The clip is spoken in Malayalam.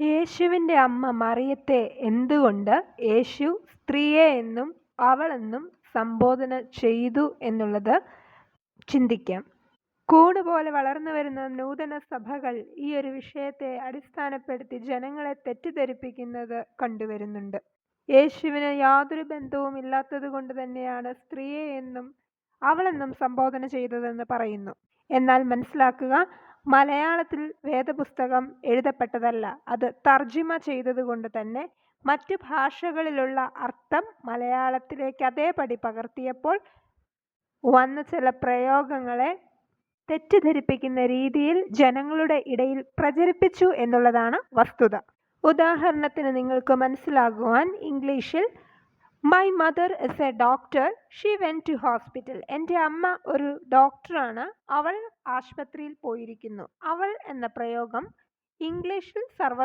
യേശുവിന്റെ അമ്മ മറിയത്തെ എന്തുകൊണ്ട് യേശു സ്ത്രീയെ എന്നും അവളെന്നും സംബോധന ചെയ്തു എന്നുള്ളത് ചിന്തിക്കാം. കൂട് പോലെ വളർന്നുവരുന്ന നൂതന സഭകൾ ഈ ഒരു വിഷയത്തെ അടിസ്ഥാനപ്പെടുത്തി ജനങ്ങളെ തെറ്റിദ്ധരിപ്പിക്കുന്നത് കണ്ടുവരുന്നുണ്ട്. യേശുവിന് യാതൊരു ബന്ധവും ഇല്ലാത്തത് കൊണ്ട് തന്നെയാണ് സ്ത്രീയെ എന്നും അവളെന്നും സംബോധന ചെയ്തതെന്ന് പറയുന്നു. എന്നാൽ മനസ്സിലാക്കുക മലയാളത്തിൽ വേദപുസ്തകം എഴുതപ്പെട്ടതല്ല. അത് തർജിമ ചെയ്തതുകൊണ്ട് തന്നെ മറ്റു ഭാഷകളിലുള്ള അർത്ഥം മലയാളത്തിലേക്ക് അതേപടി പകർത്തിയപ്പോൾ വന്ന ചില പ്രയോഗങ്ങളെ തെറ്റിദ്ധരിപ്പിക്കുന്ന രീതിയിൽ ജനങ്ങളുടെ ഇടയിൽ പ്രചരിപ്പിച്ചു എന്നുള്ളതാണ് വസ്തുത. ഉദാഹരണത്തിന് നിങ്ങൾക്ക് മനസ്സിലാകുവാൻ ഇംഗ്ലീഷിൽ my mother is a doctor she went to hospital എന്റെ അമ്മ ഒരു ഡോക്ടറാണ് അവൾ ആശുപത്രിയിൽ പോയിരിക്കുന്നു. അവൾ എന്ന പ്രയോഗം ഇംഗ്ലീഷിൽ സർവ